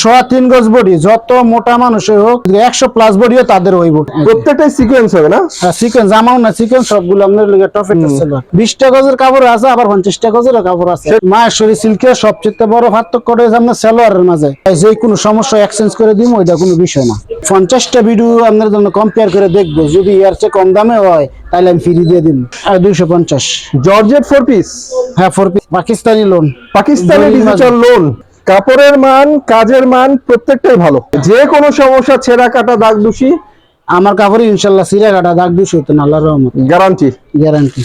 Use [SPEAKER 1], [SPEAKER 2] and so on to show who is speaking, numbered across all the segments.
[SPEAKER 1] সোয়া তিন গজ বডি যত মোটা মানুষের হোক একশো প্লাস বডিও তাদের হইব।
[SPEAKER 2] প্রত্যেকটাই সিকোয়েন্স হবে না?
[SPEAKER 1] চিকেন জামাও না সবগুলো আপনার লিগে বিশটা গজের কাপড় আছে আবার পঞ্চাশটা গজের কাপড় আছে। মায়েশ্বরী সিল্কের সবচেয়ে বড় পার্থক্য রয়েছে আপনার সালোয়ারের মাঝে। যে কোনো সমস্যা এক্সচেঞ্জ করে দিব ওইটা কোনো বিষয় না। পঞ্চাশটা ভিডিও আপনার জন্য কম্পেয়ার করে দেখব। যদি এর চেয়ে কম দামে হয় তাহলে আমি ফ্রি দিয়ে দিব আর দুইশো পঞ্চাশ।
[SPEAKER 2] জর্জেট ফোর পিস
[SPEAKER 1] হ্যাঁ four Pakistani lawn
[SPEAKER 2] Pakistani digital lawn কাপড়ের মান কাজের মান প্রত্যেকটাই ভালো। যে কোনো সমস্যা ছেঁড়া কাটা দাগ দোষী।
[SPEAKER 1] আমার কাপড় ইনশাল্লাহ সিরা কাটা দাগ দুশো হতো না আল্লাহর রহমত।
[SPEAKER 2] গ্যারান্টি।
[SPEAKER 1] গ্যারান্টি।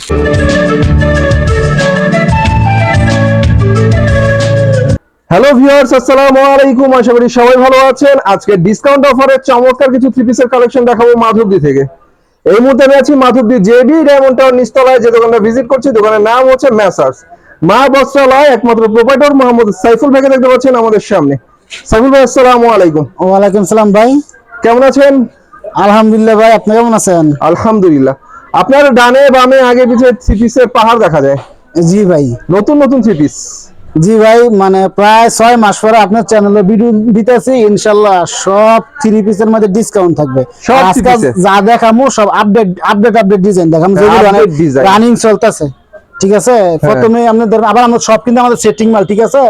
[SPEAKER 2] হ্যালো ভিউয়ার্স আসসালামু আলাইকুম। আশা করি সবাই ভালো আছেন। আজকে ডিসকাউন্ট অফারে চমৎকার কিছু থ্রি পিসের কালেকশন দেখাবো মাধবদী থেকে। এই মুহূর্তে আমি আছি মাধবদী জেবি ডায়মন্ড টাওয়ার নিচতলায়। যে দোকানটা ভিজিট করছি দোকানের নাম হচ্ছে ম্যাসার্স মা বস্ত্রালয় একমাত্র প্রোপাইটর মোহাম্মদ সাইফুল ভাইকে দেখতে পাচ্ছেন আমাদের সামনে। সাইফুল ভাই আসসালামু আলাইকুম।
[SPEAKER 1] ওয়ালাইকুম সালাম ভাই।
[SPEAKER 2] কেমন আছেন?
[SPEAKER 1] আলহামদুলিল্লাহ ভাই আপনি কেমন আছেন?
[SPEAKER 2] আলহামদুলিল্লাহ। আপনার ডানে বামে আগে পিছে থ্রি পিসের পাহাড় দেখা যায়।
[SPEAKER 1] জি ভাই।
[SPEAKER 2] নতুন নতুন থ্রি পিস
[SPEAKER 1] জি ভাই মানে প্রায় ছয় মাস পরে আপনার চ্যানেলে ভিডিও দিতেছি ইনশাল্লাহ সব থ্রি পিসের মধ্যে ডিসকাউন্ট থাকবে? যা দেখামো সব আপডেট আপডেট আপডেট ডিজাইন দেখাম। রানিং চলতেছে। ঠিক আছে? প্রথমে আপনি ধরেন আবার আমরা সব কিন্তু আমাদের সেটিং মাল ঠিক আছে?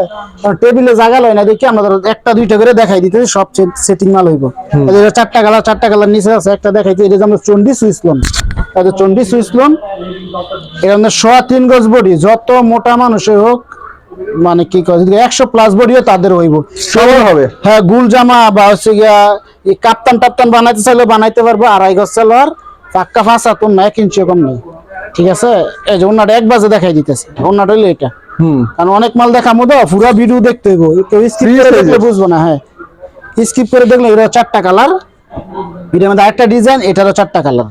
[SPEAKER 1] টেবিলে জায়গা লয় না দেখি আমরা একটা দুইটা করে দেখাই দিতে সব সেটিং মাল হইব। যে চারটা কালার চারটা কালার নিচে আছে একটা দেখাইতে এটা আমরা চন্ডি সুইচ লোন তাহলে চন্ডি সুইচ লোন এরকম সোয়া তিন গজ বডি যত মোটা মানুষের হোক মানে কি কয় যদি একশো প্লাস বডিও তাদের হইব।
[SPEAKER 2] সবার হবে।
[SPEAKER 1] হ্যাঁ গুল জামা বা হচ্ছে গিয়া কাপ্তান টাপ্তান বানাইতে চাইলে বানাইতে পারব আড়াই গজ সালোয়ার পাক্কা ফাঁসা তোর না এক ইঞ্চি কম নেই। ঠিক আছে? এই যে অন্যটা এক বাজে দেখাই দিতেছে। অন্যটা হইল এটা।
[SPEAKER 2] হুম।
[SPEAKER 1] কারণ অনেক মাল দেখামো তো পুরো ভিডিও দেখতে হইব। কেউ স্কিপ করে দেখলে বুঝব না হ্যাঁ। স্কিপ করে দেখলে এটা চারটা কালার এটার মধ্যে আরেকটা ডিজাইন এটারও চারটা কালার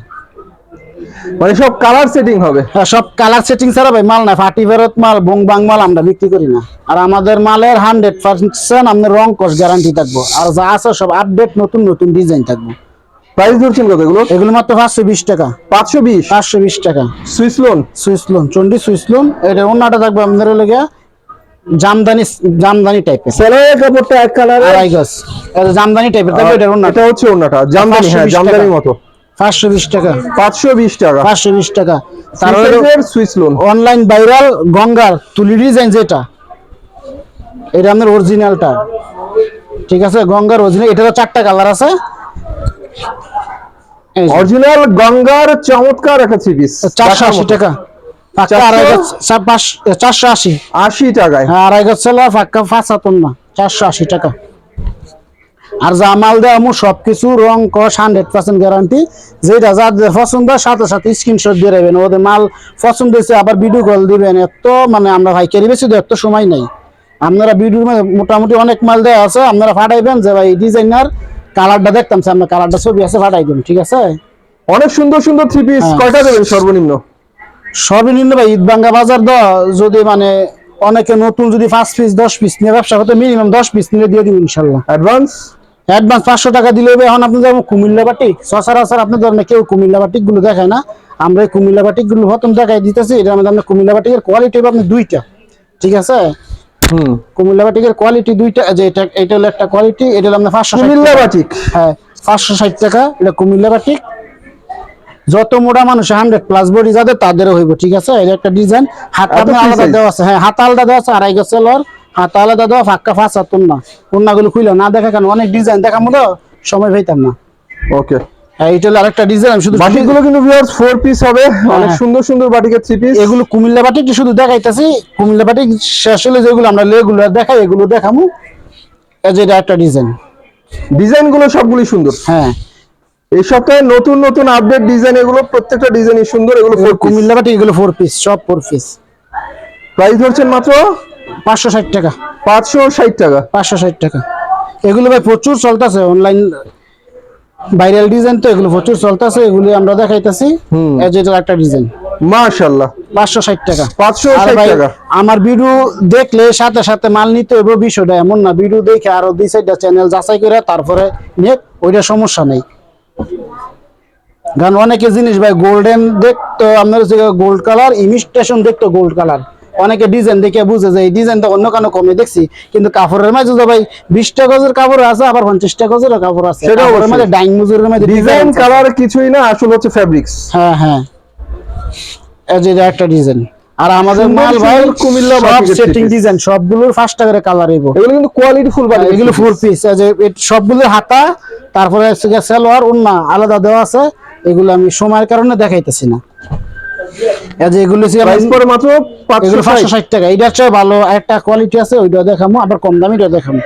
[SPEAKER 2] মানে সব কালার সেটিং হবে?
[SPEAKER 1] হ্যাঁ, সব কালার সেটিং ছাড়া ভাই মাল না ফাটি ফেরত মাল বং বাং মাল আমরা বিক্রি করি না। আর আমাদের মালের হান্ড্রেড পার্সেন্ট আপনার রং কস গ্যারান্টি থাকব। আর যা আছে সব আপডেট নতুন নতুন ডিজাইন থাকব।
[SPEAKER 2] প্রাইস ধরছেন কত এগুলো
[SPEAKER 1] এগুলো মাত্র পাঁচশো বিশ টাকা।
[SPEAKER 2] পাঁচশো বিশ?
[SPEAKER 1] পাঁচশো বিশ টাকা।
[SPEAKER 2] Swiss lawn?
[SPEAKER 1] সুইস লোন চন্ডি সুইস লোন। এটা অন্যটা থাকবে আপনাদের লেগে জামদানি জামদানি টাইপের
[SPEAKER 2] সেলাইয়ের কাপড়টা এক কালার
[SPEAKER 1] আড়াই গজ। জামদানি টাইপের থাকবে এটা অন্য
[SPEAKER 2] এটা হচ্ছে অন্যটা জামদানি হ্যাঁ জামদানির মতো।
[SPEAKER 1] পাঁচশো বিশ টাকা।
[SPEAKER 2] পাঁচশো বিশ টাকা।
[SPEAKER 1] পাঁচশো বিশ টাকা। তারপরে
[SPEAKER 2] সুইস লোন।
[SPEAKER 1] অনলাইন ভাইরাল গঙ্গার তুলি ডিজাইন যেটা এটা আপনার অরিজিনালটা ঠিক আছে? গঙ্গার অরিজিনাল এটারও চারটা কালার আছে।
[SPEAKER 2] অরিজিনাল গঙ্গার চমৎকার একটা থ্রি পিস
[SPEAKER 1] চারশো আশি টাকা।
[SPEAKER 2] চারশো?
[SPEAKER 1] আড়াই গজ চা- পাঁচ- চারশো আশি।
[SPEAKER 2] আশি টাকায়।
[SPEAKER 1] হ্যাঁ আড়াই ছিল না। চারশো আশি টাকা। আর যা মাল দেওয়া আমু সবকিছু রং কস হান্ড্রেড পার্সেন্ট গ্যারান্টি যেটা যাদের পছন্দ সাথে সাথে স্ক্রিনশট দিয়ে রাখবেন। ওদের মাল পছন্দ হয়েছে আবার ভিডিও কল দিবেন। এত মানে আমরা ভাইকারি বেশি তো এত সময় নাই। আপনারা ভিডিওর মধ্যে মোটামুটি অনেক মাল দেওয়া আছে আপনারা ফাটাইবেন যে ভাই ডিজাইনার কালারটা দেখতাম আপনার কালারটা ছবি আছে ফাটাই দেবেন ঠিক আছে?
[SPEAKER 2] অনেক সুন্দর সুন্দর থ্রি পিস
[SPEAKER 1] হ্যাঁ।
[SPEAKER 2] কয়টা দেবেন সর্বনিম্ন?
[SPEAKER 1] সর্বনিম্ন ভাই ঈদবাঙ্গা বাজার দ যদি মানে অনেকে নতুন যদি পাঁচ পিস দশ পিস নিয়ে ব্যবসা করতে মিনিমাম দশ পিস নিয়ে দিয়ে দিব ইনশাল্লাহ।
[SPEAKER 2] অ্যাডভান্স
[SPEAKER 1] অ্যাডভান্স পাঁচশো টাকা দিলে হবে এখন আপনি যেমন কুমিল্লা বাটিক সচরাচর আপনি ধরেন কেউ কুমিল্লা বাটিকগুলো দেখায় না। আমরা এই কুমিল্লা বাটিকগুলো প্রথম দেখাই দিতেছি এটা আমাদের কুমিল্লা বাটিকের কোয়ালিটি হবে আপনি দুইটা ঠিক আছে?
[SPEAKER 2] হুম।
[SPEAKER 1] কুমিল্লা বাটিকের কোয়ালিটি দুইটা যে এটা এটা হলো একটা কোয়ালিটি এটা হলো আপনার পাঁচশো
[SPEAKER 2] কুমিল্লা বাটিক
[SPEAKER 1] হ্যাঁ পাঁচশো ষাট টাকা এটা কুমিল্লা বাটিক যত মোটা মানুষ হান্ড্রেড প্লাস বডি যাদের তাদেরও হইব ঠিক আছে? এটা একটা ডিজাইন হাত আলাদা? দেওয়া আছে। হ্যাঁ হাত আলাদা দেওয়া আছে আড়াই সেলর হাত আলাদা দেওয়া ফাঁকা ফাঁস হাতুন না কন্যাগুলো খুলে না দেখা কেন? অনেক ডিজাইন দেখাবো তো সময় পাইতাম না।
[SPEAKER 2] ওকে
[SPEAKER 1] হ্যাঁ, হলো আরেকটা ডিজাইন শুধু
[SPEAKER 2] বাটিকগুলো কিন্তু ভিউয়ার্স পিস হবে অনেক
[SPEAKER 1] হ্যাঁ।
[SPEAKER 2] সুন্দর সুন্দর বাটিকের থ্রি পিস
[SPEAKER 1] এগুলো কুমিল্লা বাটিক শুধু দেখাইতেছি কুমিল্লা বাটিক শেষ হলে যেগুলো আমরা দেখাই এগুলো দেখামু। এই যে একটা ডিজাইন
[SPEAKER 2] ডিজাইনগুলো সবগুলি সুন্দর।
[SPEAKER 1] হ্যাঁ।
[SPEAKER 2] এই সপ্তাহে নতুন নতুন আপডেট ডিজাইন এগুলো প্রত্যেকটা ডিজাইনই সুন্দর এগুলো
[SPEAKER 1] এগুলো কুমিল্লা বাটিক এগুলো ফোর পিস সব পিস
[SPEAKER 2] প্রাইস ধরছেন মাত্র?
[SPEAKER 1] টাকা।
[SPEAKER 2] পাঁচশো ষাট টাকা।
[SPEAKER 1] পাঁচশো ষাট টাকা। এগুলো ভাই প্রচুর চলতেছে অনলাইন ভাইরাল ডিজাইন তো এগুলো প্রচুর চলতেছে এগুলি আমরা দেখাইতেছি। এটা একটা ডিজাইন পাঁচশো ষাট টাকা।
[SPEAKER 2] পাঁচশো
[SPEAKER 1] আর
[SPEAKER 2] ষাট
[SPEAKER 1] ভাই,
[SPEAKER 2] টাকা।
[SPEAKER 1] আমার ভিডিও দেখলে সাথে সাথে মাল নিতে বিষয়টা এমন না। ভিডিও দেখে আরও দুই সাইডটা চ্যানেল যাচাই করে তারপরে নিয়ে ওইটা সমস্যা নেই। কারণ অনেকে জিনিস ভাই গোল্ডেন দেখতো আপনার গোল্ড কালার ইমিটেশন দেখতো গোল্ড কালার অনেকে ডিজাইন দেখে বুঝে যে এই ডিজাইনটা অন্য কোনো কমে। দেখছি কিন্তু কাপড়ের মাঝে তো ভাই বিশটা গজের কাপড় আছে আবার পঞ্চাশটা গজের কাপড় আছে।
[SPEAKER 2] সেটা অবশ্যই।
[SPEAKER 1] মাঝে ডাইং মজুরের মাঝে
[SPEAKER 2] ডিজাইন কালার কিছুই না আসলে হচ্ছে ফ্যাব্রিক্স
[SPEAKER 1] হ্যাঁ হ্যাঁ। এই যে এটা একটা ডিজাইন আর আমাদের মাল ভাই
[SPEAKER 2] কুমিল্লা
[SPEAKER 1] সব সেটিং ডিজাইন সবগুলোর ফার্স্ট টাকারে কালার এবো
[SPEAKER 2] এগুলো কিন্তু কোয়ালিটি ফুল বাড়ি
[SPEAKER 1] এগুলো ফোর পিস যে সবগুলোর হাতা তারপরে সালোয়ার উন্না আলাদা দেওয়া আছে। এগুলো আমি সময়ের কারণে দেখাইতেছি না। এগুলো
[SPEAKER 2] পড়ে মাত্র পাঁচশো
[SPEAKER 1] এগুলো পাঁচশো ষাট। টাকা। এইটার চেয়ে ভালো একটা কোয়ালিটি আছে ওইটা দেখামো আবার কম দামিটা দেখামো।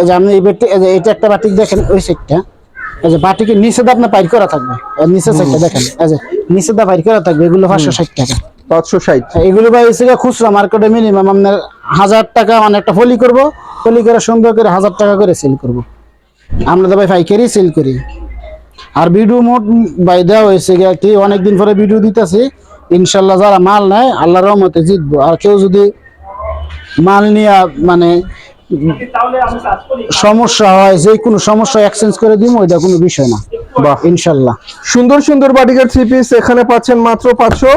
[SPEAKER 1] এই যে আপনি এই এই যে এটা একটা বাটিক দেখেন ওই এই যে বাটিকের নিচে দা আপনার পাইর করা থাকবে? আর সাইডটা দেখেন এই যে নিচে দা পাইর করা থাকবে এগুলো পাঁচশো ষাট টাকা।
[SPEAKER 2] পাঁচশো ষাট।
[SPEAKER 1] এগুলো ভাই গিয়ে খুচরা মার্কেটে মিনিমাম আপনার হাজার টাকা মানে একটা ফলি করব ফলি করে সুন্দর করে হাজার টাকা করে সেল করব। আমরা তো ভাই পাইকারি সেল করি। আর ভিডিও মোট বাই দেওয়া হয়েছে কি অনেকদিন পরে ভিডিও দিতেছি। ইনশাল্লাহ যারা মাল নেয় আল্লাহ রহমতে জিতবো। আর কেউ যদি মাল নিয়ে মানে সমস্যা হয় যে কোনো সমস্যা এক্সচেঞ্জ করে দিব ওইটা কোনো বিষয় না।
[SPEAKER 2] বাহ।
[SPEAKER 1] ইনশাল্লাহ।
[SPEAKER 2] সুন্দর সুন্দর বাটিকের থ্রি পিস এখানে পাচ্ছেন মাত্র পাঁচশো।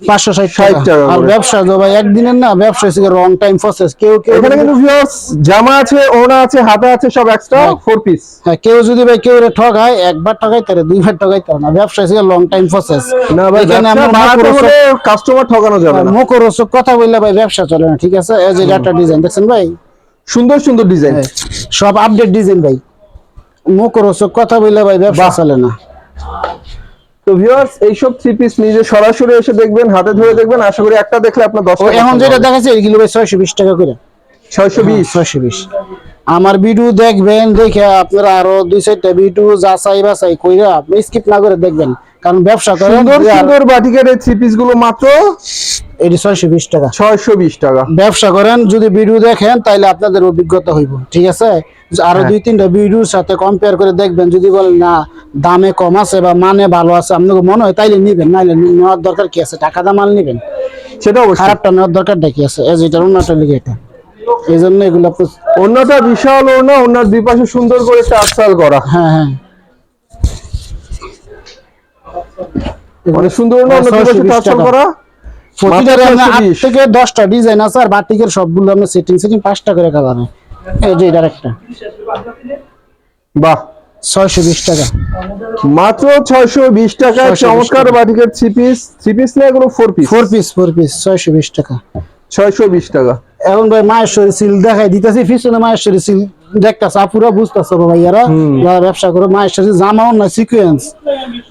[SPEAKER 1] পাঁচশো ষাট টাকা।
[SPEAKER 2] টাকা
[SPEAKER 1] আর ব্যবসা তো ভাই একদিনের না ব্যবসা হচ্ছে রং টাইম প্রসেস কেউ কেউ
[SPEAKER 2] এখানে কিন্তু ভিউয়ার্স জামা আছে ওড়না আছে হাতা আছে সব এক্সট্রা
[SPEAKER 1] হ্যাঁ।
[SPEAKER 2] ফোর পিস
[SPEAKER 1] হ্যাঁ কেউ যদি ভাই কেউ রে ঠগায় একবার ঠগাইতে পারে দুইবার ঠগাইতে পারে না। ব্যবসা হিসেবে লং টাইম প্রসেস
[SPEAKER 2] না ভাই
[SPEAKER 1] এখানে আমরা
[SPEAKER 2] বাড়াতে
[SPEAKER 1] মুখরোচক-
[SPEAKER 2] হলে কাস্টমার ঠকানো যাবে না।
[SPEAKER 1] মুখরোচক কথা বললে ভাই ব্যবসা চলে না ঠিক আছে? এই যে একটা ডিজাইন দেখছেন ভাই?
[SPEAKER 2] সুন্দর সুন্দর ডিজাইন
[SPEAKER 1] হ্যাঁ, সব আপডেট ডিজাইন ভাই। মুখরোচক কথা বললে ভাই ব্যবসা চলে না।
[SPEAKER 2] তো ভিউয়ার্স এইসব থ্রি পিস নিজে সরাসরি এসে দেখবেন হাতে ধরে দেখবেন আশা করি একটা দেখলে আপনার দশ
[SPEAKER 1] ও এখন যেটা দেখাচ্ছে এইগুলো ভাই ছয়শো বিশ টাকা করে।
[SPEAKER 2] ছয়শো বিশ।
[SPEAKER 1] ছয়শো বিশ। আমার ভিডিও দেখবেন দেখে আপনারা আরও দুই চারটা ভিডিও যাচাই বাছাই কইরা আপনি স্কিপ না করে দেখবেন। কারণ ব্যবসা করেন
[SPEAKER 2] সুন্দর সুন্দর বাটিকের এই থ্রি পিসগুলো মাত্র
[SPEAKER 1] এটি ছয়শো বিশ টাকা।
[SPEAKER 2] ছয়শো বিশ টাকা।
[SPEAKER 1] ব্যবসা করেন যদি ভিডিও দেখেন তাহলে আপনাদের অভিজ্ঞতা হইব ঠিক আছে? আরও
[SPEAKER 2] হ্যাঁ।
[SPEAKER 1] দুই তিনটা ভিডিওর সাথে কম্পেয়ার করে দেখবেন যদি বলেন না দামে কম আছে বা মানে ভালো আছে আপনাকে মনে হয় তাইলে নিবেন নাইলে নেওয়ার দরকার কি আছে? টাকা দাম নিবেন?
[SPEAKER 2] সেটা
[SPEAKER 1] খারাপটা নেওয়ার দরকারটা কি আছে? এই যেটা অন্যটা লিগে এটা। এই জন্য এগুলো
[SPEAKER 2] অন্যটা বিশাল ওড়না ওনার দুই পাশে সুন্দর করে টার্সাল করা।
[SPEAKER 1] হ্যাঁ হ্যাঁ।
[SPEAKER 2] মানে সুন্দর ওড়না ওনার দুই পাশে
[SPEAKER 1] 620
[SPEAKER 2] করা?
[SPEAKER 1] প্রতিটার আপনার আট থেকে দশটা ডিজাইন আছে আর বাটিকের সবগুলো আপনার সেটিং সেটিং পাঁচটা করে কালার এই যে এটার একটা।
[SPEAKER 2] বাহ।
[SPEAKER 1] ছয়শো বিশ টাকা।
[SPEAKER 2] মাত্র ছয়শো বিশ
[SPEAKER 1] 620
[SPEAKER 2] চমৎকার
[SPEAKER 1] টাকা।
[SPEAKER 2] বাটিকের থ্রি পিস থ্রি পিস না এগুলো four piece
[SPEAKER 1] four piece four piece ছয়শো বিশ টাকা।
[SPEAKER 2] ছয়শো বিশ টাকা।
[SPEAKER 1] এখন ভাই মায়েশ্বরী সিল দেখাই দিতেছি পিছনে মায়েশ্বরী সিল দেখতেছে আপুরা বুঝতেছে ভাইয়ারা যারা ব্যবসা করে মায়েশ্বরী জামাও না সিকুয়েন্স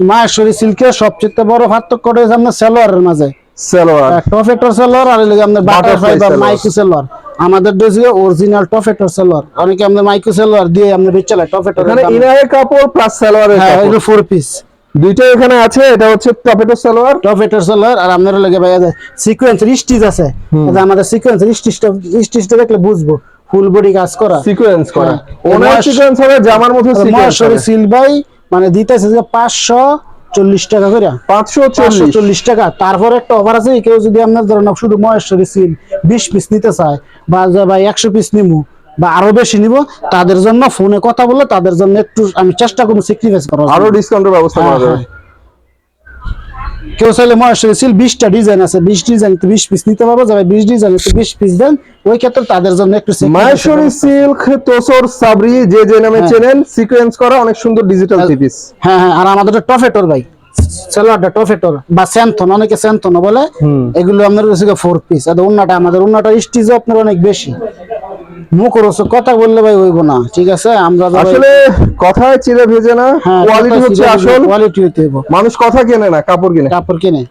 [SPEAKER 1] মায়েশ্বরী সিল্কের সবচেয়ে বড় পার্থক্য রয়েছে আপনার সেলোয়ারের মাঝে।
[SPEAKER 2] সালোয়ার।
[SPEAKER 1] টফেটর সেলোয়ার আর এদিকে আপনার বাটারফ্লাই বা মাইক্রো সেলোয়ার। আমাদের ড্রেসে অরিজিনাল টফেটর সেলোয়ার। অনেকে আমরা মাইক্রো সেলোয়ার দিয়ে আমরা বেচালাই টফেটর
[SPEAKER 2] এখানে ইনারের কাপড় প্লাস সালোয়ারের
[SPEAKER 1] হ্যাঁ
[SPEAKER 2] কাপড়
[SPEAKER 1] ফোর পিস
[SPEAKER 2] দুইটা এখানে আছে এটা হচ্ছে টপেটো সালোয়ার।
[SPEAKER 1] সেলোয়ার আর আপনার লাগে ভাই সিকোয়েন্স রিস্টিজ আছে। এটা আমাদের সিকোয়েন্স রিস্টিজটা রিস্টিজটা দেখলে বুঝব। ফুল বডি কাজ করা।
[SPEAKER 2] সিকোয়েন্স করা।
[SPEAKER 1] হ্যাঁ।
[SPEAKER 2] ওনার সিকোয়েন্স হবে জামার মতো সিকোয়েন্স
[SPEAKER 1] মহেশ্বরী মানে দিতেছে যে পাঁচশো চল্লিশ টাকা করে
[SPEAKER 2] পাঁচশো চল্লিশ
[SPEAKER 1] টাকা তারপর একটা অফার আছে কেউ যদি আপনার ধরেন শুধু মহেশ্বরী সিল বিশ পিস নিতে চায় বা ভাই একশো পিস নিবো বা আরও বেশি নিব তাদের জন্য ফোনে কথা বলে তাদের জন্য একটু আমি চেষ্টা করব স্যাক্রিফাইস করার আরও।
[SPEAKER 2] ডিসকাউন্টের ব্যবস্থা করা যাবে
[SPEAKER 1] হ্যাঁ। কেউ চাইলে মহেশ্বরী সিল বিশটা ডিজাইন আছে বিশ ডিজাইন তো বিশ পিস নিতে পারব যাবে বিশ ডিজাইন বিশ পিস দেন ওই ক্ষেত্রে তাদের জন্য একটু sacrifice
[SPEAKER 2] সিল্ক তোসর সাবরি যে যে নামে চেনেন সিকোয়েন্স করা অনেক সুন্দর ডিজিটাল থ্রি পিস
[SPEAKER 1] হ্যাঁ হ্যাঁ আর আমাদের টফেটর ভাই সেলোয়ারটা টফেটর বা স্যান্থন অনেকে স্যান্থন বলে এগুলো কাছে ফোর পিস আর উন্নাটা আমাদের উন্নাটা স্টিজও আপনার অনেক বেশি। মুখরোচ কথা বললে ভাই হইব না ঠিক আছে? আমরা
[SPEAKER 2] আসলে কথায় চিড়ে ভেজে না
[SPEAKER 1] হ্যাঁ
[SPEAKER 2] কোয়ালিটি হচ্ছে আসল।
[SPEAKER 1] কোয়ালিটি হইতে হইব।
[SPEAKER 2] মানুষ কথা কেনে না কাপড় কিনে।
[SPEAKER 1] কাপড় কিনে।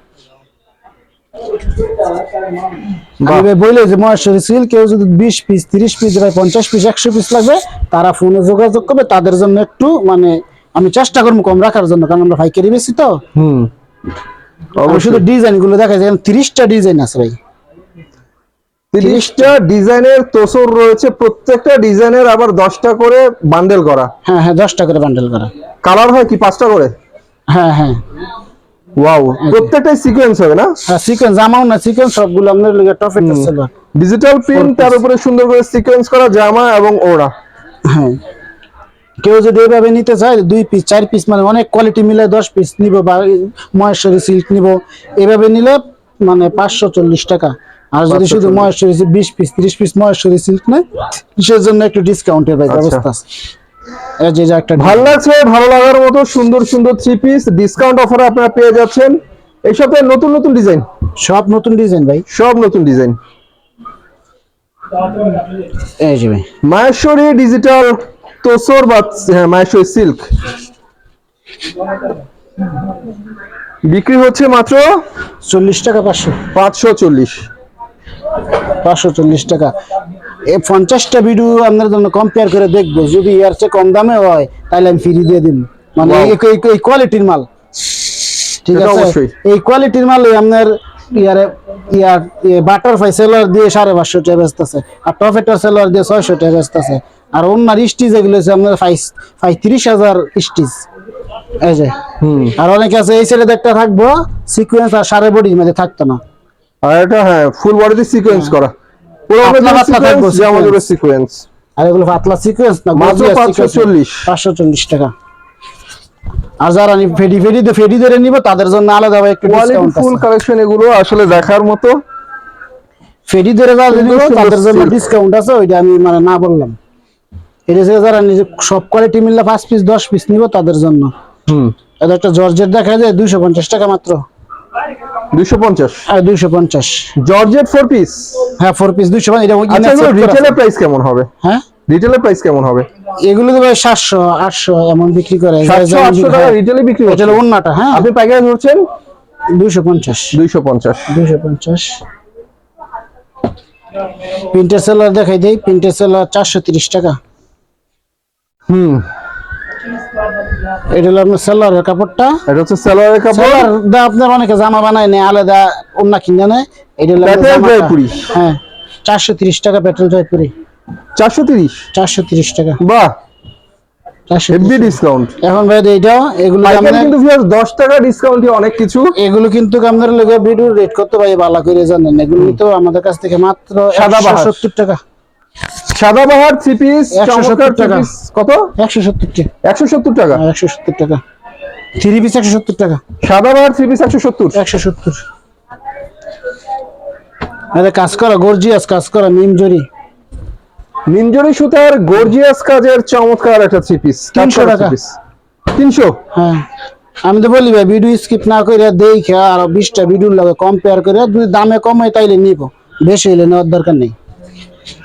[SPEAKER 1] আমি ভাই যে মহেশ্বরী সিল্ক কেউ যদি বিশ পিস তিরিশ পিস পঞ্চাশ পিস একশো পিস লাগবে তারা ফোনে যোগাযোগ করবে তাদের জন্য একটু মানে আমি চেষ্টা করব কম রাখার জন্য কারণ আমরা পাইকারি বেশি তো।
[SPEAKER 2] হুম।
[SPEAKER 1] শুধু ডিজাইনগুলো দেখা যায় তিরিশটা ডিজাইন আছে ভাই।
[SPEAKER 2] তিরিশটা ডিজাইনের তোসর রয়েছে প্রত্যেকটা ডিজাইনের আবার দশটা করে বান্ডেল করা।
[SPEAKER 1] হ্যাঁ হ্যাঁ দশটা করে বান্ডেল করা।
[SPEAKER 2] কালার হয় কি পাঁচটা করে?
[SPEAKER 1] হ্যাঁ হ্যাঁ।
[SPEAKER 2] ওয়াও প্রত্যেকটাই সিকোয়েন্স হবে না?
[SPEAKER 1] হ্যাঁ সিকোয়েন্স জামাও না সিকোয়েন্স সবগুলো আপনার লেগে টফেটের সেলোয়ার
[SPEAKER 2] ডিজিটাল প্রিন্ট তার উপরে সুন্দর করে সিকোয়েন্স করা জামা এবং ওড়া।
[SPEAKER 1] হ্যাঁ। কেউ যদি এভাবে নিতে চায় দুই পিস চার পিস মানে অনেক কোয়ালিটি মিলে দশ পিস নিব বা মহেশ্বরী সিল্ক নিব। এভাবে নিলে মানে পাঁচশো চল্লিশ টাকা। আর যদি শুধু
[SPEAKER 2] 540
[SPEAKER 1] মহেশ্বরী বিশ পিস ত্রিশ পিস মহেশ্বরী সিল্ক নেয় কিসের জন্য একটু ডিসকাউন্টের ভাই
[SPEAKER 2] আচ্ছা।
[SPEAKER 1] ব্যবস্থা আছে। একটা
[SPEAKER 2] ভালো লাগছে ভালো লাগার মতো সুন্দর সুন্দর থ্রি পিস ডিসকাউন্ট অফারে আপনারা পেয়ে যাচ্ছেন। এই সপ্তাহে নতুন নতুন ডিজাইন
[SPEAKER 1] সব নতুন ডিজাইন ভাই।
[SPEAKER 2] সব নতুন ডিজাইন
[SPEAKER 1] এই যে ভাই।
[SPEAKER 2] মাহেশ্বরী ডিজিটাল তোসর বা হ্যাঁ মাহেশ্বরী সিল্ক বিক্রি হচ্ছে মাত্র
[SPEAKER 1] চল্লিশ টাকা পাঁচশো।
[SPEAKER 2] পাঁচশো চল্লিশ।
[SPEAKER 1] পাঁচশো চল্লিশ টাকা। এই পঞ্চাশটা ভিডিও আপনার জন্য কম্পেয়ার করে দেখব। যদি এর চেয়ে কম দামে হয় তাহলে আমি ফ্রি দিয়ে দিব মানে এই- কোয়ালিটির মাল। ঠিক আছে? এই কোয়ালিটির মাল আপনার ইয়ারে ইয়ার বাটারফ্লাই সেলার দিয়ে সাড়ে পাঁচশো টাকা বেচতেছে আর টফেটার সেলার দিয়ে ছয়শো টাকা বেচতেছে আর অন্যার স্টিচ এগুলো হচ্ছে আপনার তিরিশ হাজার স্টিচ এই যে। আর অনেকে আছে এই সাইডে একটা থাকব সিকুয়েন্স আর সাড়ে বডির মধ্যে থাকতো না।
[SPEAKER 2] আর এটা হ্যাঁ ফুল বডিতে সিকোয়েন্স করা। পুরো
[SPEAKER 1] sequence।
[SPEAKER 2] সিকোয়েন্স
[SPEAKER 1] আর এগুলো পাতলা সিকোয়েন্স না
[SPEAKER 2] মাত্র পাঁচশো চল্লিশ।
[SPEAKER 1] পাঁচশো চল্লিশ টাকা। আর যারা নি- ফেডি ফেডি ফেডি ধরে নিব তাদের জন্য আলাদা একটু
[SPEAKER 2] কোয়ালিটি
[SPEAKER 1] ডিসকাউন্ট
[SPEAKER 2] ফুল কালেকশন এগুলো আসলে দেখার মতো।
[SPEAKER 1] ফেডি ধরে যারা নিব তাদের জন্য ডিসকাউন্ট আছে ওইটা আমি মানে না বললাম। এটা যারা নিজে সব কোয়ালিটি মিললে পাঁচ পিস দশ পিস নিব তাদের জন্য।
[SPEAKER 2] হুম।
[SPEAKER 1] এটা একটা জর্জেট দেখা যায় দুইশো পঞ্চাশ টাকা মাত্র।
[SPEAKER 2] জর্জেট ফোর পিস
[SPEAKER 1] হ্যাঁ ফোর পিস এটা
[SPEAKER 2] আচ্ছা। রিটেলের প্রাইস কেমন হবে?
[SPEAKER 1] হ্যাঁ?
[SPEAKER 2] রিটেলের প্রাইস কেমন হবে?
[SPEAKER 1] এগুলো তো ভাই সাতশো আটশো এমন বিক্রি করে।
[SPEAKER 2] সাতশো আটশো টাকা রিটেলে বিক্রি হচ্ছে
[SPEAKER 1] অন্যটা হ্যাঁ।
[SPEAKER 2] আপনি পাইকারি ধরছেন?
[SPEAKER 1] প্রিন্টার সেলার দেখাই দেই প্রিন্টার সেলার চারশো তিরিশ টাকা।
[SPEAKER 2] হুম।
[SPEAKER 1] এটা হলো আপনার কাপড়টা।
[SPEAKER 2] এটা হচ্ছে সালোয়ারের কাপড়।
[SPEAKER 1] আপনার অনেকে জামা বানায় নেয় আলাদা অন্য কিনে নেয়। এটা হলো
[SPEAKER 2] জয়পুরি।
[SPEAKER 1] হ্যাঁ চারশো তিরিশ টাকা পেট্রোল জয়পুরি।
[SPEAKER 2] চারশো তিরিশ?
[SPEAKER 1] চারশো তিরিশ টাকা।
[SPEAKER 2] বাহ! হেভি ডিসকাউন্ট
[SPEAKER 1] এখন ভাই এগুলো
[SPEAKER 2] কিন্তু টাকা ডিসকাউন্টে অনেক কিছু।
[SPEAKER 1] এগুলো কিন্তু লোকে ভিডিও রেট করতে ভালো করে জানেন। এগুলো তো আমাদের কাছ থেকে মাত্র
[SPEAKER 2] সাদাবাহার।
[SPEAKER 1] সত্তর টাকা।
[SPEAKER 2] সাদাবাহার থ্রি পিস
[SPEAKER 1] 170
[SPEAKER 2] চমৎকার
[SPEAKER 1] টাকা।
[SPEAKER 2] কত?
[SPEAKER 1] একশো সত্তর টাকা
[SPEAKER 2] একশো সত্তর টাকা।
[SPEAKER 1] একশো সত্তর টাকা। থ্রি পিস একশো সত্তর টাকা।
[SPEAKER 2] সাদাবাহার থ্রি পিস একশো সত্তর।
[SPEAKER 1] একশো সত্তর। আরে কাজ করা গর্জিয়াস কাজ করা মিম জরি।
[SPEAKER 2] নিমজরি সুতার গর্জিয়াস কাজের চমৎকার একটা থ্রি পিস
[SPEAKER 1] 300 টাকা।
[SPEAKER 2] তিনশো?
[SPEAKER 1] হ্যাঁ। আমি তো বলি ভাই ভিডিও স্কিপ না করে দেখে আর বিশটা ভিডিও লাগে কম্পেয়ার করে যদি দামে কম হয় তাইলে নিব। বেশি হইলে নেওয়ার দরকার নেই।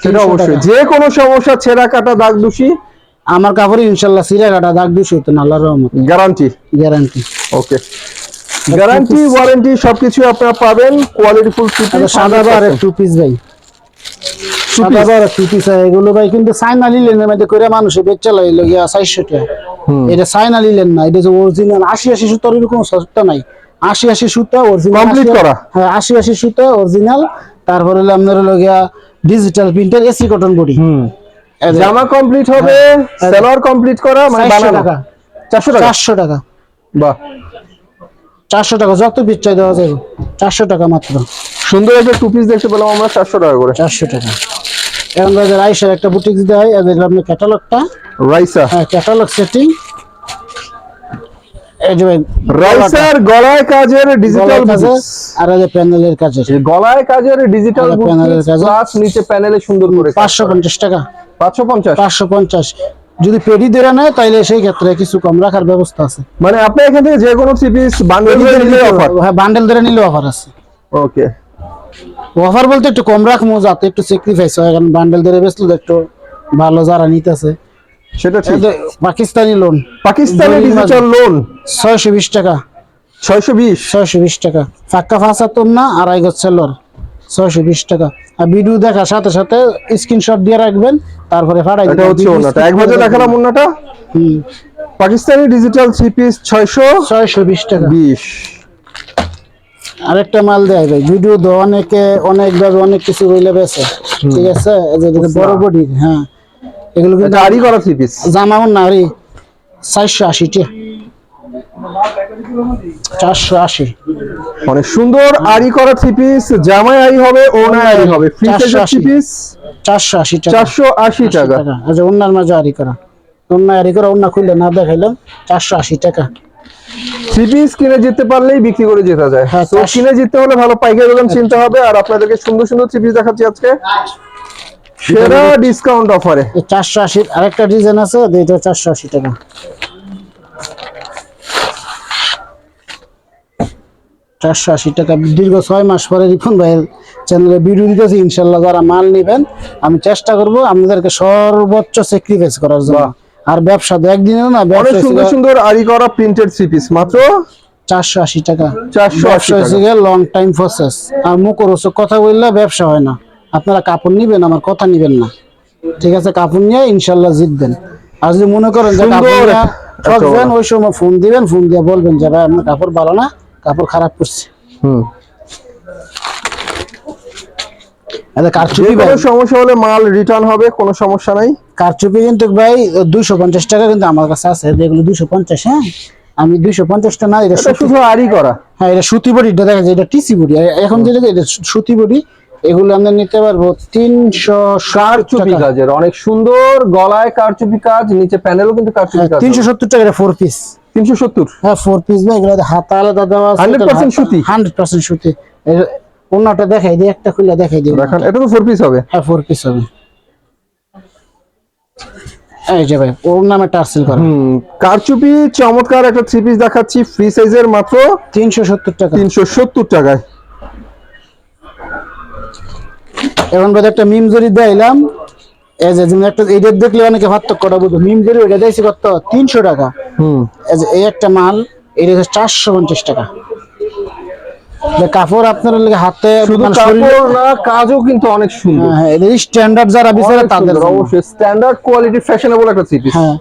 [SPEAKER 2] সেটা
[SPEAKER 1] 300
[SPEAKER 2] অবশ্যই। যে কোনো সমস্যা ছেঁড়া কাটা দাগ দোষী।
[SPEAKER 1] আমার কাপড় ইনশাল্লাহ সিরা কাটা দাগ না আল্লাহর রহমত।
[SPEAKER 2] Guarantee?
[SPEAKER 1] Guarantee.
[SPEAKER 2] Okay. Guarantee warranty সবকিছু আপনারা পাবেন। কোয়ালিটি ফুল পিস
[SPEAKER 1] সাদা বার টু পিস ভাই। সাদা বার টু পিস এগুলো ভাই কিন্তু মধ্যে করে মানুষে বেচা লাইলো গিয়া চারশো টাকা। এটা চাইনা লিলেন না এটা যে অরিজিনাল আশি আশি সুতার এরকম সস্তা নাই। আশি আশি সুতা অরিজিনাল
[SPEAKER 2] Complete করা।
[SPEAKER 1] হ্যাঁ আশি আশি সুতা অরিজিনাল তারপরে হলো আপনার হলো গিয়া digital printer AC cotton body
[SPEAKER 2] জামা কমপ্লিট হবে সালোয়ার কমপ্লিট করা মানে বানানো।
[SPEAKER 1] টাকা।
[SPEAKER 2] চারশো টাকা?
[SPEAKER 1] চারশো টাকা।
[SPEAKER 2] বাহ।
[SPEAKER 1] চারশো টাকা যত পিস চাই দেওয়া যাবে। চারশো টাকা মাত্র।
[SPEAKER 2] সুন্দর একটা টু পিস দেখতে পেলাম আমরা চারশো টাকা করে।
[SPEAKER 1] চারশো টাকা। এখন যাদের আইসার একটা বুটিক দিতে হয় এদের আপনার ক্যাটালগটা
[SPEAKER 2] রাইসা।
[SPEAKER 1] হ্যাঁ ক্যাটালগ সেটিং
[SPEAKER 2] রাইসার গলায় কাজের ডিজিটাল
[SPEAKER 1] আর যে প্যানেলের
[SPEAKER 2] গলায় কাজের ডিজিটাল
[SPEAKER 1] প্যানেলের কাজে।
[SPEAKER 2] প্লাস নিচে প্যানেলে সুন্দর করে
[SPEAKER 1] পাঁচশো পঞ্চাশ টাকা।
[SPEAKER 2] পাঁচশো পঞ্চাশ?
[SPEAKER 1] পাঁচশো পঞ্চাশ। যদি পেডি ধরে নেয় তাইলে সেই ক্ষেত্রে কিছু কম রাখার ব্যবস্থা আছে।
[SPEAKER 2] মানে আপনি এখান থেকে যে কোনো থ্রি পিস বান্ডেল
[SPEAKER 1] পেডি ধরে নিলে
[SPEAKER 2] অফার
[SPEAKER 1] হ্যাঁ বান্ডেল ধরে নিলে অফার আছে।
[SPEAKER 2] ওকে
[SPEAKER 1] অফার বলতে একটু কম রাখব যাতে একটু স্যাক্রিফাইস হয় কারণ বান্ডেল ধরে বেচলে তো একটু ভালো যারা নিতেছে।
[SPEAKER 2] সেটা ঠিক।
[SPEAKER 1] Pakistani lawn
[SPEAKER 2] Pakistani digital lawn
[SPEAKER 1] ছয়শো বিশ টাকা।
[SPEAKER 2] ছয়শো বিশ?
[SPEAKER 1] ছয়শো বিশ টাকা। ফাঁকা না আড়াই গজ সেলর। ছয়শো বিশ টাকা। আর ভিডিও দেখার সাথে সাথে স্ক্রিনশট দিয়ে রাখবেন তারপরে ফাটাই
[SPEAKER 2] এটা হচ্ছে ওনাটা। দেখালাম ওনাটা? পাকিস্তানি ডিজিটাল থ্রি পিস ছয়শো
[SPEAKER 1] ছয়শো টাকা।
[SPEAKER 2] বিশ।
[SPEAKER 1] আরেকটা মাল দেয় ভাই। ভিডিও তো অনেকে অনেক ভাবে অনেক কিছু বইলে বেছে ঠিক আছে? বড় বডি হ্যাঁ। এগুলো কিন্তু
[SPEAKER 2] করা থ্রি পিস
[SPEAKER 1] রে চারশো আশিটা। চারশো আশি।
[SPEAKER 2] মানে সুন্দর আড়ি করা থ্রি পিস জামাই আড়ি হবে হবে।
[SPEAKER 1] চারশো
[SPEAKER 2] থ্রি
[SPEAKER 1] আশি।
[SPEAKER 2] পিস
[SPEAKER 1] চারশো আশি টাকা।
[SPEAKER 2] চারশো আশি টাকা।
[SPEAKER 1] টাকা। আচ্ছা অন্যার মাঝে আরি করা। অন্য আরি করা অন্য খুললে না দেখাইলাম। চারশো আশি টাকা।
[SPEAKER 2] থ্রি পিস কিনে জিততে পারলেই বিক্রি করে জেতা যায়
[SPEAKER 1] হ্যাঁ,
[SPEAKER 2] কিনে জিততে হলে ভালো পাইকারি দোকান চিনতে হবে। আর আপনাদেরকে সুন্দর সুন্দর থ্রি পিস দেখাচ্ছি আজকে। সেরা ডিসকাউন্ট অফারে
[SPEAKER 1] এই চারশো আশির আরেকটা ডিজাইন আছে এটা চারশো আশি টাকা। চারশো আশি টাকা। দীর্ঘ ছয় মাস পরে রিফুন ভাইয়ের চ্যানেলে ভিডিও দিতেছি ইনশাল্লাহ যারা মাল নেবেন আমি চেষ্টা করব আপনাদেরকে সর্বোচ্চ স্যাক্রিফাইস করার জন্য। আর ব্যবসা তো একদিনে না
[SPEAKER 2] অনেক সুন্দর সুন্দর আরি করা প্রিন্টেড থ্রি পিস মাত্র?
[SPEAKER 1] চারশো আশি টাকা।
[SPEAKER 2] 480
[SPEAKER 1] ব্যবসা হচ্ছে লং টাইম প্রসেস আর মুখরোচক কথা বললে ব্যবসা হয় না। আপনারা কাপড় নিবেন আমার কথা নিবেন না। ঠিক আছে কাপড় নিয়ে ইনশাল্লাহ জিতবেন। আর যদি মনে করেন যে কাপড়। ওই সময় ফোন দিবেন ফোন দিয়ে বলবেন যে ভাই আপনার কাপড় ভালো না কাপড় খারাপ করছে।
[SPEAKER 2] হুম।
[SPEAKER 1] কারচুপি
[SPEAKER 2] সমস্যা হলে মাল রিটার্ন হবে কোনো সমস্যা নাই।
[SPEAKER 1] কারচুপি কিন্তু ভাই দুইশো পঞ্চাশ টাকা কিন্তু আমার কাছে আছে। যেগুলো দুইশো পঞ্চাশ হ্যাঁ? আমি দুইশো পঞ্চাশটা না এটা
[SPEAKER 2] এটা শুধু আরি করা।
[SPEAKER 1] হ্যাঁ এটা সুতি বডিটা দেখা যায় এটা টিসি বডি। এখন যেটা এটা সুতি বডি এগুলো আমরা নিতে পারব তিনশো
[SPEAKER 2] কারচুপি কাজের অনেক সুন্দর গলায় কারচুপি কাজ নিচে প্যানেলও কিন্তু কারচুপি কাজ
[SPEAKER 1] তিনশো সত্তর টাকা ফোর পিস
[SPEAKER 2] তিনশো সত্তর?
[SPEAKER 1] হ্যাঁ ফোর পিস বা এগুলো হাতা আলাদা দেওয়া আছে
[SPEAKER 2] 100% সুতি?
[SPEAKER 1] হান্ড্রেড পার্সেন্ট সুতি। অন্যটা দেখাই দিই একটা খুলে দেখাই দিই
[SPEAKER 2] দেখান এটা তো ফোর পিস হবে।
[SPEAKER 1] হ্যাঁ ফোর পিস হবে। এই যে ভাই ওর নামে টার্সেল করা।
[SPEAKER 2] হুম কারচুপি চমৎকার একটা থ্রি পিস দেখাচ্ছি ফ্রি সাইজের মাত্র
[SPEAKER 1] তিনশো সত্তর টাকা।
[SPEAKER 2] তিনশো সত্তর টাকায়।
[SPEAKER 1] এখন বাদে একটা মিম জরি দিলাম এই যে একটা এইটা দেখলে অনেকে পার্থক্য বুঝো। মিম জরি ওইটা দিয়েছি কত? তিনশো টাকা।
[SPEAKER 2] হুম।
[SPEAKER 1] এই এই একটা মাল এটা হচ্ছে চারশো পঞ্চাশ টাকা। কাপড় আপনার লাগে হাতে
[SPEAKER 2] শুধু
[SPEAKER 1] মানে
[SPEAKER 2] কাপড় না কাজও কিন্তু অনেক সুন্দর।
[SPEAKER 1] হ্যাঁ স্ট্যান্ডার্ড যারা বিচারে তাদের
[SPEAKER 2] অবশ্যই। স্ট্যান্ডার্ড কোয়ালিটি ফ্যাশনেবল একটা থ্রি পিস
[SPEAKER 1] হ্যাঁ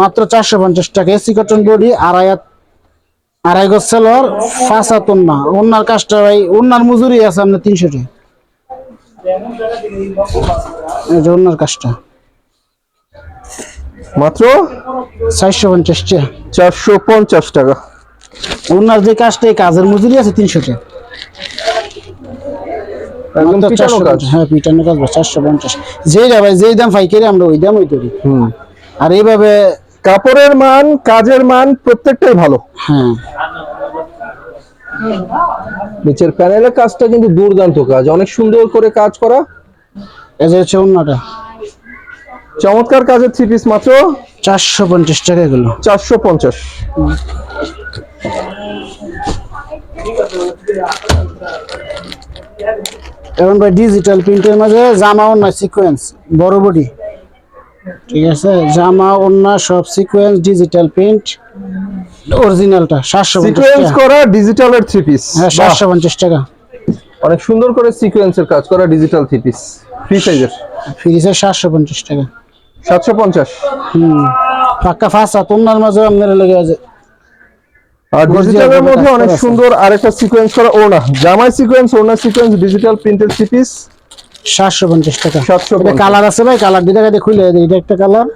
[SPEAKER 1] মাত্র চারশো পঞ্চাশ টাকা। এসি কটন বডি আড়াই আড়াই গজ সেলর হাত ওন্না। কাজটা ভাই ওন্নার মজুরি আছে আপনার তিনশো টাকা। এই কাজটা।
[SPEAKER 2] মাত্র?
[SPEAKER 1] চারশো পঞ্চাশ টাকা
[SPEAKER 2] চারশো পঞ্চাশ টাকা।
[SPEAKER 1] ওনার যে কাজটা এই কাজের মজুরি আছে তিনশো টাকা
[SPEAKER 2] একদম
[SPEAKER 1] মাত্র
[SPEAKER 2] পিটানো
[SPEAKER 1] 450
[SPEAKER 2] কাজ।
[SPEAKER 1] হ্যাঁ পিটানো কাজ চারশো পঞ্চাশ। যেই ভাই যেই দাম পাইকারি আমরা ওই দাম ওই করি।
[SPEAKER 2] হুম।
[SPEAKER 1] আর এইভাবে
[SPEAKER 2] কাপড়ের মান কাজের মান প্রত্যেকটাই ভালো।
[SPEAKER 1] হ্যাঁ।
[SPEAKER 2] নিচের প্যানেলের কাজটা কিন্তু দুর্দান্ত কাজ। অনেক সুন্দর করে কাজ করা।
[SPEAKER 1] এই যে হচ্ছে অন্যটা
[SPEAKER 2] চমৎকার কাজের থ্রি পিস মাত্র
[SPEAKER 1] চারশো পঞ্চাশ টাকা এগুলো।
[SPEAKER 2] চারশো পঞ্চাশ।
[SPEAKER 1] এখন ভাই ডিজিটাল প্রিন্টের মাঝে জামা ওন্না সিকোয়েন্স বড় বডি। ঠিক আছে? জামা ওন্না সব সিকোয়েন্স ডিজিটাল প্রিন্ট অরিজিনালটা সাতশো পঞ্চাশ
[SPEAKER 2] সিকোয়েন্স
[SPEAKER 1] টাকা
[SPEAKER 2] করা ডিজিটালের থ্রি পিস
[SPEAKER 1] হ্যাঁ সাতশো পঞ্চাশ টাকা।
[SPEAKER 2] অনেক সুন্দর করে সিকোয়েন্সের কাজ করা ডিজিটাল থ্রি পিস ফ্রি সাইজের
[SPEAKER 1] ফ্রিজের সাতশো পঞ্চাশ টাকা।
[SPEAKER 2] সাতশো পঞ্চাশ।
[SPEAKER 1] হুম পাক্কা ফাঁসা তোমার মাঝে আপনার লেগে আছে।
[SPEAKER 2] আর ডিজিটালের মধ্যে অনেক সুন্দর আরেকটা সিকোয়েন্স করা ওনা জামাই সিকোয়েন্স ওনা sequence digital printed three piece
[SPEAKER 1] সাতশো পঞ্চাশ টাকা।
[SPEAKER 2] 750
[SPEAKER 1] কালার আছে ভাই কালার দুটা কাটে খুলে এটা একটা কালার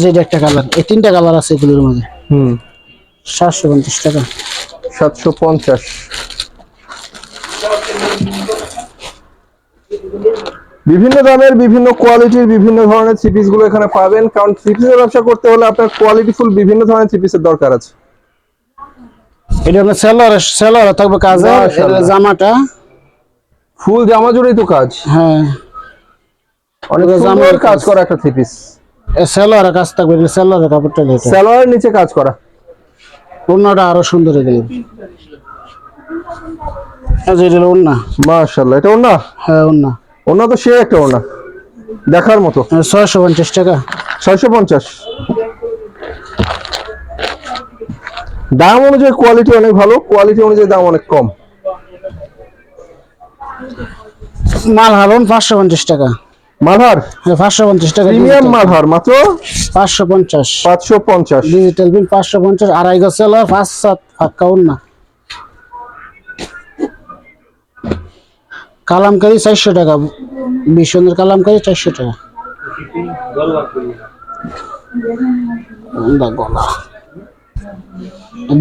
[SPEAKER 1] যে এটা একটা কালার এই তিনটা কালার আছে এগুলোর মধ্যে।
[SPEAKER 2] হুম।
[SPEAKER 1] সাতশো পঞ্চাশ টাকা।
[SPEAKER 2] সাতশো পঞ্চাশ। বিভিন্ন দামের বিভিন্ন কোয়ালিটির বিভিন্ন ধরনের থ্রি গুলো এখানে পাবেন। কারণ থ্রি পিসের ব্যবসা করতে হলে আপনার কোয়ালিটিফুল বিভিন্ন ধরনের থ্রি দরকার আছে।
[SPEAKER 1] এটা আপনার সেলর সেলর থাকবে কাজে জামাটা।
[SPEAKER 2] ফুল জামা জুড়েই তো কাজ।
[SPEAKER 1] হ্যাঁ।
[SPEAKER 2] অনেক
[SPEAKER 1] জামার
[SPEAKER 2] কাজ
[SPEAKER 1] কাজ।
[SPEAKER 2] করা একটা থ্রি পিস
[SPEAKER 1] সেলর কাজ থাকবে এটা সেলরের কাপড়টা এটা
[SPEAKER 2] সালোয়ারের নিচে কাজ করা।
[SPEAKER 1] ওড়নাটা আরও সুন্দর হয়ে গেল। এই যে এটা ওড়না।
[SPEAKER 2] মাশাআল্লাহ এটা ওনা
[SPEAKER 1] হ্যাঁ ওড়না।
[SPEAKER 2] ওনা তো সে একটা ওনা দেখার মতো।
[SPEAKER 1] ছয়শো পঞ্চাশ টাকা।
[SPEAKER 2] ছয়শো পঞ্চাশ। দাম অনুযায়ী কোয়ালিটি অনেক ভালো কোয়ালিটি অনুযায়ী দাম অনেক কম।
[SPEAKER 1] মাল হারুন পাঁচশো পঞ্চাশ টাকা।
[SPEAKER 2] মালহার?
[SPEAKER 1] হ্যাঁ পাঁচশো পঞ্চাশ টাকা
[SPEAKER 2] প্রিমিয়াম মালহার মাত্র?
[SPEAKER 1] পাঁচশো পঞ্চাশ।
[SPEAKER 2] পাঁচশো পঞ্চাশ।
[SPEAKER 1] ডিজিটাল বিল পাঁচশো পঞ্চাশ আড়াই গজ সেলর পাঁচ সাত ফাঁকা ওড়না কালামকারি চারশো টাকা বিশ্বনের কালামকারি চারশো টাকা। দা গলা।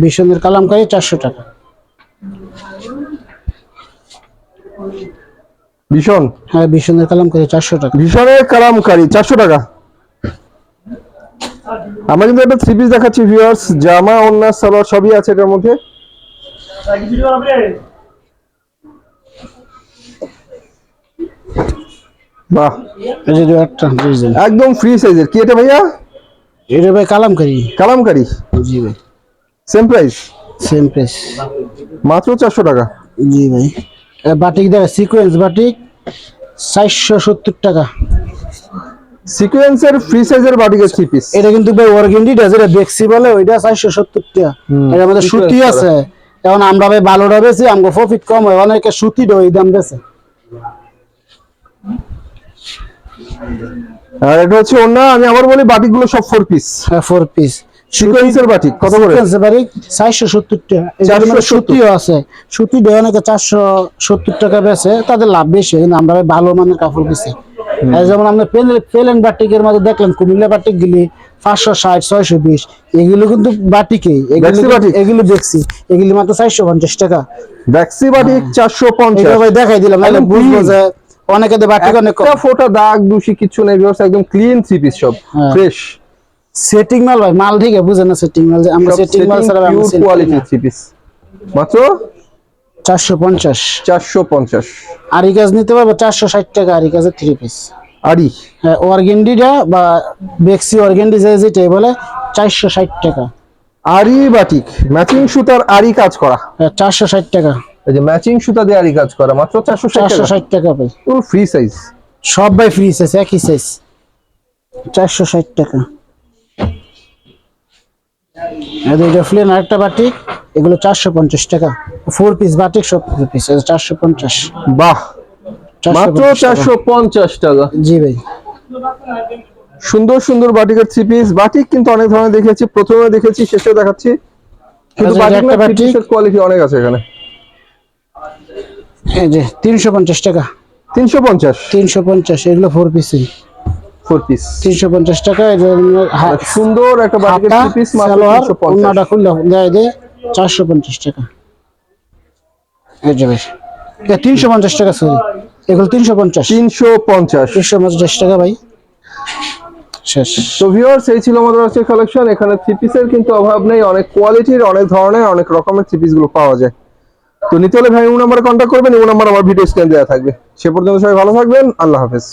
[SPEAKER 1] বিশ্বনের কালামকারি চারশো টাকা।
[SPEAKER 2] ভীষণ?
[SPEAKER 1] হ্যাঁ বিশ্বনের কালামকারি চারশো টাকা।
[SPEAKER 2] ভীষণের কালামকারি চারশো টাকা। আমরা কিন্তু একটা থ্রি পিস দেখাচ্ছি ভিউয়ার্স জামা ওন্না সালোয়ার সবই আছে এটার মধ্যে। বাহ।
[SPEAKER 1] এই যে একটা ডিজাইন
[SPEAKER 2] একদম ফ্রি সাইজের কি এটা ভাইয়া?
[SPEAKER 1] এটা ভাই কালামকারি।
[SPEAKER 2] কালামকারি?
[SPEAKER 1] জি ভাই।
[SPEAKER 2] সেম প্রাইস
[SPEAKER 1] সেম প্রাইস
[SPEAKER 2] মাত্র চারশো টাকা।
[SPEAKER 1] জি ভাই। বাটিক দেখা সিকোয়েন্স বাটিক চারশো সত্তর টাকা।
[SPEAKER 2] সিকোয়েন্সের ফ্রি সাইজের বাটিকের থ্রি পিস
[SPEAKER 1] এটা কিন্তু ভাই অর্গেন্ডিটা যেটা বেক্সি বলে ওইটা চারশো সত্তর টাকা। মধ্যে
[SPEAKER 2] sequence
[SPEAKER 1] সুতি আছে। এখন আমরা ভাই ভালোটা বেশি আমাকে প্রফিট কম হয় অনেকে সুতি ওই দাম বেছে
[SPEAKER 2] আর এটা হচ্ছে অন্য আমি আবার বলি বাটিকগুলো সব ফোর পিস হ্যাঁ
[SPEAKER 1] ফোর পিস
[SPEAKER 2] সিকোয়েন্সের বাটিক কত করে?
[SPEAKER 1] চারশো সত্তর টাকা। এটার মধ্যে
[SPEAKER 2] 470
[SPEAKER 1] সুতিও আছে। সুতি দেয় অনেকে চারশো সত্তর টাকা বেছে তাদের লাভ বেশি কিন্তু আমরা ভালো মানের কাপড় এই যেমন আমরা প্লেন বাটিকের মধ্যে দেখলেন কুমিল্লা বাটিক গুলি পাঁচশো ষাট ছয়শো বিশ। এগুলো কিন্তু বাটিকে এগুলো দেখছি। এগুলি মাত্র চারশো পঞ্চাশ টাকা।
[SPEAKER 2] ব্যাক্সি বাটিক চারশো পঞ্চাশ।
[SPEAKER 1] ভাই দেখাই দিলাম
[SPEAKER 2] একদম
[SPEAKER 1] বুঝব যে অনেকে বাটিক অনেক
[SPEAKER 2] ফোটা দাগ দূষি কিছু নেই একদম ক্লিন থ্রি পিস সব
[SPEAKER 1] হ্যাঁ।
[SPEAKER 2] ফ্রেশ
[SPEAKER 1] সেটিং মাল ভাই মাল ঠিক বুঝে না সেটিং মাল যে আমরা সেটিং মাল ছাড়া
[SPEAKER 2] পিওর কোয়ালিটি থ্রি পিস মাত্র?
[SPEAKER 1] চারশো পঞ্চাশ।
[SPEAKER 2] চারশো পঞ্চাশ।
[SPEAKER 1] আরি কাজ নিতে পারবে চারশো ষাট টাকা আরি কাজের থ্রি পিস
[SPEAKER 2] আড়ি?
[SPEAKER 1] হ্যাঁ অর্গেন্ডিটা বা বেক্সি অর্গেন্ডি যে যেটাই বলে চারশো ষাট টাকা।
[SPEAKER 2] আড়ি বাটিক ম্যাচিং সুতার আড়ি কাজ করা।
[SPEAKER 1] চারশো ষাট টাকা।
[SPEAKER 2] এই যে ম্যাচিং সুতা দিয়ে আড়ি কাজ করা মাত্র চারশো ষাট
[SPEAKER 1] চারশো
[SPEAKER 2] টাকা
[SPEAKER 1] ষাট টাকা ভাই।
[SPEAKER 2] ফুল ফ্রি সাইজ
[SPEAKER 1] সব ভাই ফ্রি সাইজ একই সাইজ চারশো ষাট টাকা। এই যে এটা প্লেন আরেকটা বাটিক এগুলো চারশো পঞ্চাশ টাকা। ফোর পিস বাটিক সব পিস চারশো পঞ্চাশ।
[SPEAKER 2] বাহ মাত্র চারশো পঞ্চাশ টাকা।
[SPEAKER 1] জি ভাই।
[SPEAKER 2] সুন্দর সুন্দর বাটিকের থ্রি পিস বাটিক কিন্তু অনেক ধরনের দেখেছি প্রথমে দেখেছি শেষে দেখাচ্ছি। কিন্তু
[SPEAKER 1] আচ্ছা,
[SPEAKER 2] বাটিক কোয়ালিটি অনেক আছে এখানে।
[SPEAKER 1] এই যে তিনশো পঞ্চাশ টাকা।
[SPEAKER 2] তিনশো পঞ্চাশ।
[SPEAKER 1] তিনশো পঞ্চাশ এগুলো ফোর পিসই
[SPEAKER 2] ফোর পিস
[SPEAKER 1] টাকা এটা
[SPEAKER 2] সুন্দর একটা বাটিকের থ্রি পিস মাত্র
[SPEAKER 1] সালোয়ার
[SPEAKER 2] তিনশো পঞ্চাশ।
[SPEAKER 1] অন্যটা দেয় দে চারশো পঞ্চাশ টাকা। এই যে ভাই এটা তিনশো পঞ্চাশ টাকা সরি এগুলো তিনশো পঞ্চাশ।
[SPEAKER 2] তিনশো পঞ্চাশ।
[SPEAKER 1] তিনশো পঞ্চাশ টাকা ভাই। শেষ।
[SPEAKER 2] তো ভিউয়ার্স এই ছিল আমাদের আজকের কালেকশন এখানে থ্রি পিসের কিন্তু অভাব নেই। অনেক কোয়ালিটির অনেক ধরনের অনেক রকমের থ্রি পিসগুলো পাওয়া যায়। তো নিতে হলে ভাই নাম্বারে কন্ট্যাক্ট করবেন। এই নাম্বার আমার ভিডিও স্ক্যান দেওয়া থাকবে। সে পর্যন্ত সবাই ভালো থাকবেন। আল্লাহ হাফেজ।